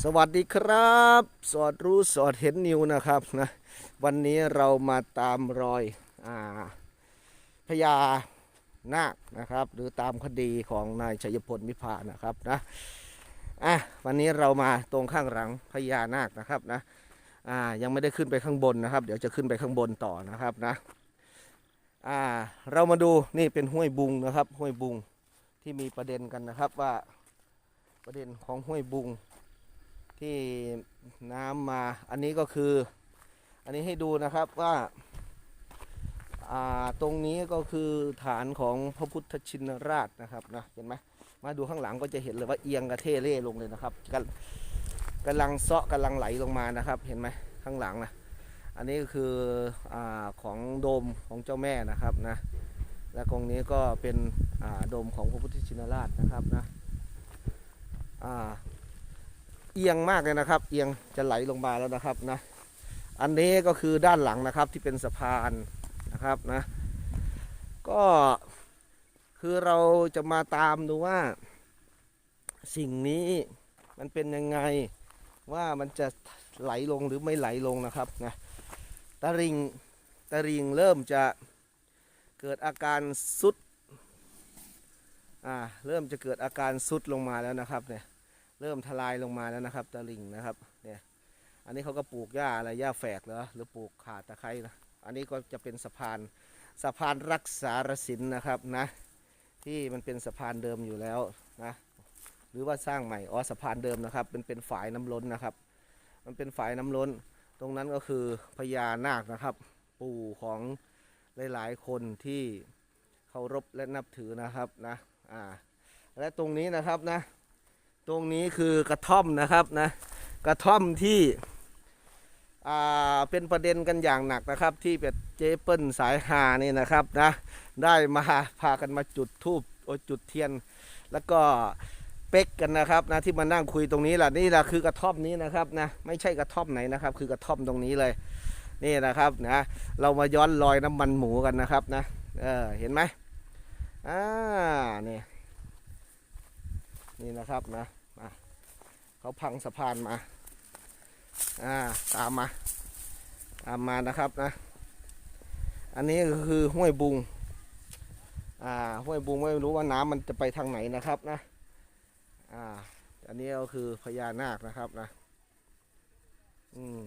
สวัสดีครับ สอดรู้สอดเห็นนิวนะครับนะวันนี้เรามาตามรอยอาพญานาคนะครับ หรือตามคดีของนายชัยพลวิภานะครับนะอะวันนี้เรามาตรงข้างหลังพญานาคนะครับนะอ่ายังไม่ได้ขึ้นไปข้างบนนะครับ เดี๋ยวจะขึ้นไปข้างบนต่อนะครับนะอ่าเรามาดูนี่เป็นห้วยบุงนะครับ ห้วยบุงที่มีประเด็นกันนะครับว่าประเด็นของห้วยบุง ที่น้ำมาอันนี้ก็คือ อันนี้ให้ดูนะครับว่าาตรงนี้ก็คือฐานของพระพุทธชินราชนะครับนะเห็นไหมมาดูข้างหลังก็จะเห็นเลยว่าเอียงกระเทเล่ลงเลยนะครับกำลังเซาะกำลังไหลลงมานะครับ เห็นไหมข้างหลังนะอันนี้ก็คืออของโดมของเจ้าแม่นะครับนะและตรงนี้ก็เป็นโดมของพระพุทธชินราชนะครับนะอ่า เอียงมากเลยนะครับ เอียงจะไหลลงมาแล้วนะครับนะ อันนี้ก็คือด้านหลังนะครับที่เป็นสะพานนะครับนะ ก็คือเราจะมาตามดูว่า สิ่งนี้มันเป็นยังไงว่ามันจะไหลลงหรือไม่ไหลลงนะครับนะตะริงตะริงเริ่มจะเกิดอาการสุดอ่าเริ่มจะเกิดอาการสุดลงมาแล้วนะครับเนี่ย เริ่มทลายลงมาแล้วนะครับตะลิงนะครับเนี่ยอันนี้เขาก็ปลูกหญ้าอะไรหญ้าแฝกเหรอหรือปลูกขาตะไคร้นะอันนี้ก็จะเป็นสะพานสะพานรักษารศิลป์นะครับนะที่มันเป็นสะพานเดิมอยู่แล้วนะหรือว่าสร้างใหม่อ๋อสะพานเดิมนะครับเป็นเป็นฝายน้ำล้นนะครับ มันเป็นฝายน้ำล้น ตรงนั้นก็คือพญานาคนะครับ ปู่ของหลายๆ คนที่เคารพและนับถือนะครับนะอ่าและตรงนี้นะครับนะ ตรงนี้คือกระท่อมนะครับนะ กระท่อมที่อ่าเป็นประเด็นกันอย่างหนักนะครับ ที่เป็ดเจเปิลสายหานี่นะครับนะ ได้มาพากันมาจุดทูบจุดเทียน แล้วก็เป๊กกันนะครับนะที่มานั่งคุยตรงนี้แหละนี่แหละคือกระท่อมนี้นะครับนะไม่ใช่กระท่อมไหนนะครับ คือกระท่อมตรงนี้เลยนี่นะครับนะเรามาย้อนรอยน้ำมันหมูกันนะครับนะเออเห็นไหมอ่านี่นี่นะครับนะ เขาพังสะพานมา อ่า ตามมา ตามมานะครับนะ อันนี้ก็คือห้วยบุง อ่า ห้วยบุงไม่รู้ว่าน้ำมันจะไปทางไหนนะครับนะ อ่า อันนี้ก็คือพญานาคนะครับนะ อืม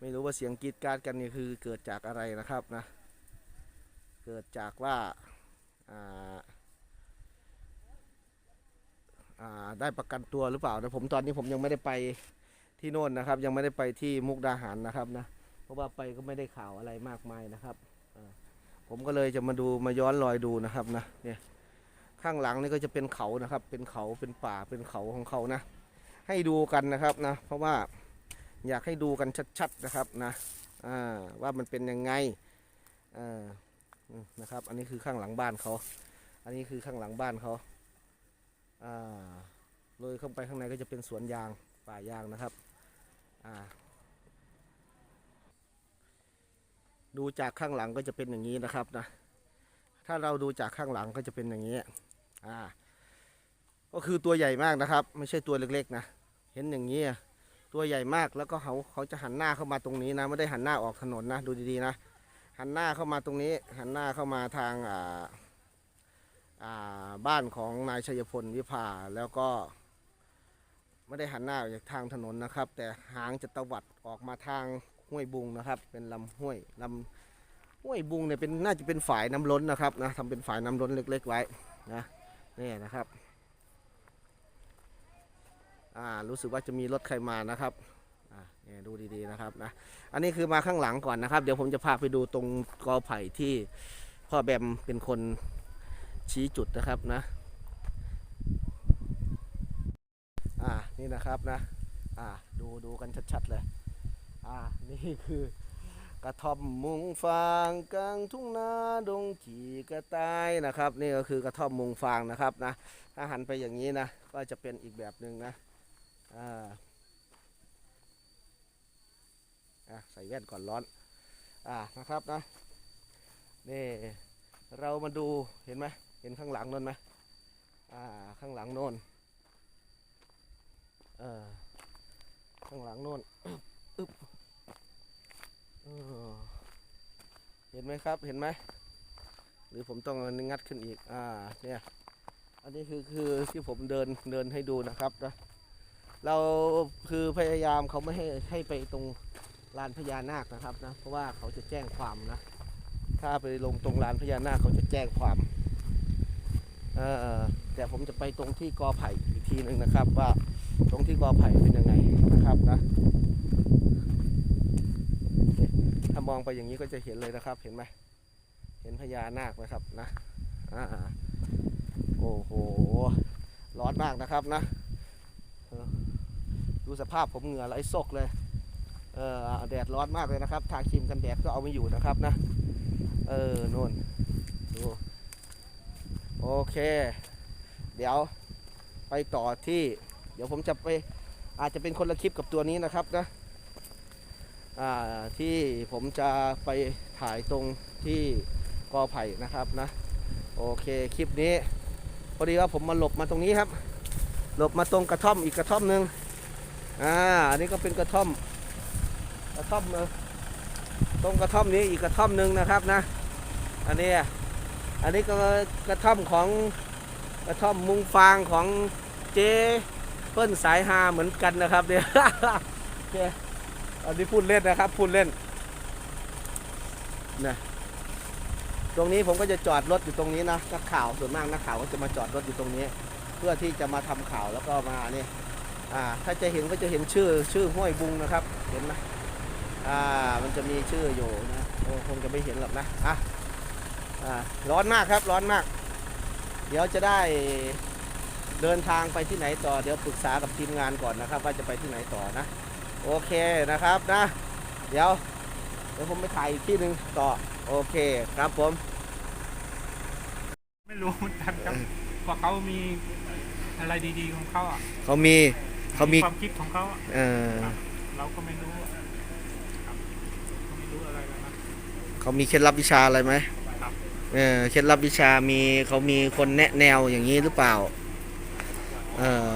ไม่รู้ว่าเสียงกรีดกรารกันนี่คือเกิดจากอะไรนะครับนะ เกิดจากว่า อ่า ได้ประกันตัวหรือเปล่านะผมตอนนี้ผมยังไม่ได้ไปที่โน่นนะครับ ยังไม่ได้ไปที่มุกดาหารนะครับนะเพราะว่าไปก็ไม่ได้ข่าวอะไรมากมายนะครับผมก็เลยจะมาดูมาย้อนรอยดูนะครับนะเนี่ยข้างหลังนี่ก็จะเป็นเขานะครับ เป็นเขาเป็นป่าเป็นเขาของเขานะ ให้ดูกันนะครับนะ เพราะว่าอยากให้ดูกันชัดๆนะครับนะว่ามันเป็นยังไงนะครับ อันนี้คือข้างหลังบ้านเขา อันนี้คือข้างหลังบ้านเขา อ่าเลยเข้าไปข้างในก็จะเป็นสวนยางป่ายางนะครับอ่าดูจากข้างหลังก็จะเป็นอย่างนี้นะครับนะถ้าเราดูจากข้างหลังก็จะเป็นอย่างนี้อ่าก็คือตัวใหญ่มากนะครับ ไม่ใช่ตัวเล็กๆนะเห็นอย่างนี้ตัวใหญ่มากแล้วก็เขาเขาจะหันหน้าเข้ามาตรงนี้นะไม่ได้หันหน้าออกถนนนะดูดีๆนะหันหน้าเข้ามาตรงนี้ หันหน้าเข้ามาทางอ่าอ่า บ้านของนายชัยพลวิภาแล้วก็ ไม่ได้หันหน้าออกจากทางถนนนะครับ แต่หางจะตวัดออกมาทางห้วยบุงนะครับ เป็นลำห้วยลำห้วยบุงเนี่ยเป็นน่าจะเป็นฝายน้ำล้นนะครับนะทำเป็นฝายน้ำล้นเล็ก ๆ ไว้นะนี่นะครับอ่ารู้สึกว่าจะมีรถใครมานะครับอ่าเนี่ยดูดีๆนะครับนะอันนี้คือมาข้างหลังก่อนนะครับ เดี๋ยวผมจะพาไปดูตรงกอไผ่ที่พ่อแบมเป็นคน ชี้จุดนะครับนะ อ่า นี่นะครับนะ อ่า ดูดูกันชัดๆเลย อ่า นี่คือกระท่อมมุงฟางกลางทุ่งนาดงจีกระต่ายนะครับ นี่ก็คือกระท่อมมุงฟางนะครับนะ ถ้าหันไปอย่างนี้นะ ก็จะเป็นอีกแบบหนึ่งนะ อ่าใส่แว่นก่อนร้อน อ่า นะครับนะ นี่ เรามาดู เห็นไหม เห็นข้างหลังนั่นไหมอ่า ข้างหลังโน่นเออข้างหลังโน่นอึ๊บเห็นไหมครับ เห็นไหม หรือผมต้องงัดขึ้นอีก อ่า เนี่ย อันนี้คือคือที่ผมเดินเดินให้ดูนะครับนะ เราคือพยายามเขาไม่ให้ให้ไปตรงลานพญานาคนะครับนะ เพราะว่าเขาจะแจ้งความนะ ถ้าไปลงตรงลานพญานาคเขาจะแจ้งความ แต่ผมจะไปตรงที่กอไผ่อีกทีหนึ่งนะครับ ว่าตรงที่กอไผ่เป็นยังไงนะครับนะถ้ามองไปอย่างนี้ก็จะเห็นเลยนะครับ เห็นไหมเห็นพญานาคไหมครับนะอ่าโอ้โหร้อนมากนะครับนะดูสภาพผมเหงื่อไหลซกเลยเออแดดร้อนมากเลยนะครับ ทาครีมกันแดดก็เอาไม่อยู่นะครับนะ เออนู่นดู โอเค เดี๋ยวไปต่อที่ เดี๋ยวผมจะไปอาจจะเป็นคนละคลิปกับตัวนี้นะครับนะที่ผมจะไปถ่ายตรงที่กอไผ่นะครับนะ โอเคคลิปนี้พอดีว่าผมมาหลบมาตรงนี้ครับ หลบมาตรงกระท่อมอีกกระท่อมหนึ่งอ่าอันนี้ก็เป็นกระท่อม กระท่อมเออตรงกระท่อมนี้อีกกระท่อมหนึ่งนะครับนะ อันนี้ อันนี้ก็กระท่อมของกระท่อมมุงฟางของเจ๊เปิ้ลสายฮาเหมือนกันนะครับเนี่ยอันนี้พูดเล่นนะครับพูดเล่นนะตรงนี้ผมก็จะจอดรถอยู่ตรงนี้นะนักข่าวส่วนมากนักข่าวก็จะมาจอดรถอยู่ตรงนี้ เพื่อที่จะมาทำข่าวแล้วก็มาเนี่ยอ่าถ้าจะเห็นก็จะเห็นชื่อชื่อห้วยบุงนะครับ เห็นไหมอ่ามันจะมีชื่ออยู่นะคงจะไม่เห็นหรอกนะอะ ร้อนมากครับร้อนมาก เดี๋ยวจะได้เดินทางไปที่ไหนต่อ เดี๋ยวปรึกษากับทีมงานก่อนนะครับ ว่าจะไปที่ไหนต่อนะ โอเคนะครับนะ เดี๋ยวเดี๋ยวผมไปถ่ายอีกที่หนึ่งต่อ โอเคครับผม ไม่รู้เหมือนกันครับว่าเขามีอะไรดีๆของเขาอะเขามีเขามีความคิดของเขาอะเออเราก็ไม่รู้อะครับก็ไม่รู้อะไรแล้วนะเขามีเคล็ดลับวิชาอะไรไหมครับ เออเคล็ดลับวิชามีเขามีคนแนะแนวอย่างนี้หรือเปล่า เออ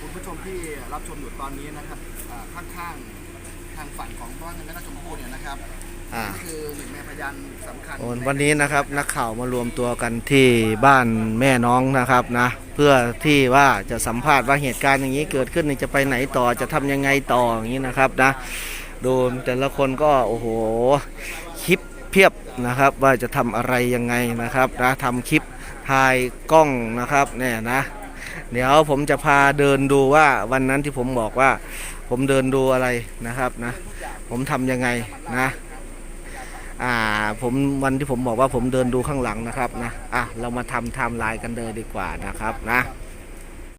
คุณผู้ชมที่รับชมอยู่ตอนนี้นะครับอ่าข้างๆทางฝั่งของบ้านแม่นาชมพู่เนี่ยนะครับอ่านี่คือหนึ่งในพยานสำคัญโอนวันนี้นะครับ นักข่าวมารวมตัวกันที่บ้านแม่น้องนะครับนะ เพื่อที่ว่าจะสัมภาษณ์ว่าเหตุการณ์อย่างนี้เกิดขึ้นนี่จะไปไหนต่อจะทำยังไงต่ออย่างนี้นะครับนะ ดูแต่ละคนก็โอ้โหคลิป เพียบนะครับว่าจะทำอะไรยังไงนะครับนะทำคลิปถ่ายกล้องนะครับเนี่ยนะเดี๋ยวผมจะพาเดินดูว่าวันนั้นที่ผมบอกว่า ผมเดินดูอะไรนะครับนะ ผมทำยังไงนะอ่าผมวันที่ผมบอกว่าผมเดินดูข้างหลังนะครับนะอะเรามาทำไทม์ไลน์กันเลยดีกว่านะครับนะ